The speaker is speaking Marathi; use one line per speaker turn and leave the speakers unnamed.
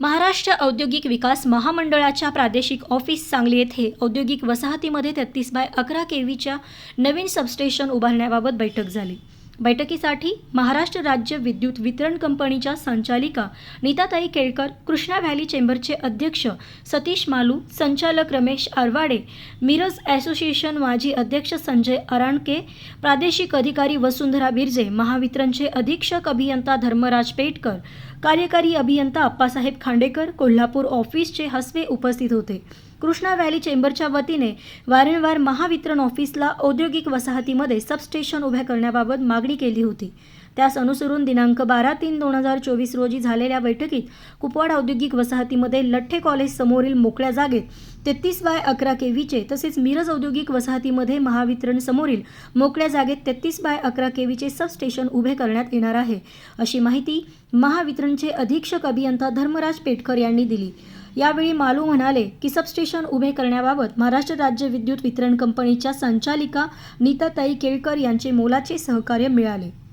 महाराष्ट्र औद्योगिक विकास महामंडळाच्या प्रादेशिक ऑफिस सांगली येथे औद्योगिक वसाहतीमध्ये तेहतीस बाय अकरा केव्हीच्या नवीन सबस्टेशन उभारण्याबाबत बैठक झाली. बैठकीसाठी महाराष्ट्र राज्य विद्युत वितरण कंपनीच्या संचालिका नीताताई केळकर कृष्णा व्हॅली चेंबरचे अध्यक्ष सतीश मालू संचालक रमेश आरवाडे मिरज असोसिएशन माजी अध्यक्ष संजय अराणके प्रादेशिक अधिकारी वसुंधरा बिर्जे महावितरणचे अधीक्षक अभियंता धर्मराज पेटकर कार्यकारी अभियंता अप्पासाहेब खांडेकर कोल्हापूर ऑफिसचे हसवे उपस्थित होते. कृष्णा व्हॅली चेंबरच्या वतीने वारंवार महावितरण ऑफिसला औद्योगिक वसाहतीमध्ये सबस्टेशन उभ्या करण्याबाबत मागणी केली होती. त्यास अनुसरून दिनांक बारा तीन दोन हजार चोवीस रोजी झालेल्या बैठकीत कुपवाड औद्योगिक वसाहतीमध्ये लठ्ठे कॉलेज समोरील मोकळ्या जागेत तेहतीस बाय अकरा केवीचे तसेच मिरज औद्योगिक वसाहतीमध्ये महावितरण समोरील मोकळ्या जागेत तेहतीस बाय अकरा केवीचे सबस्टेशन उभे करण्यात येणार आहे अशी माहिती महावितरणचे अधीक्षक अभियंता धर्मराज पेटकर यांनी दिली. यावेळी मालू म्हणाले की सबस्टेशन उभे करण्याबाबत महाराष्ट्र राज्य विद्युत वितरण कंपनीच्या संचालिका नीताताई केळकर यांचे मोलाचे सहकार्य मिळाले.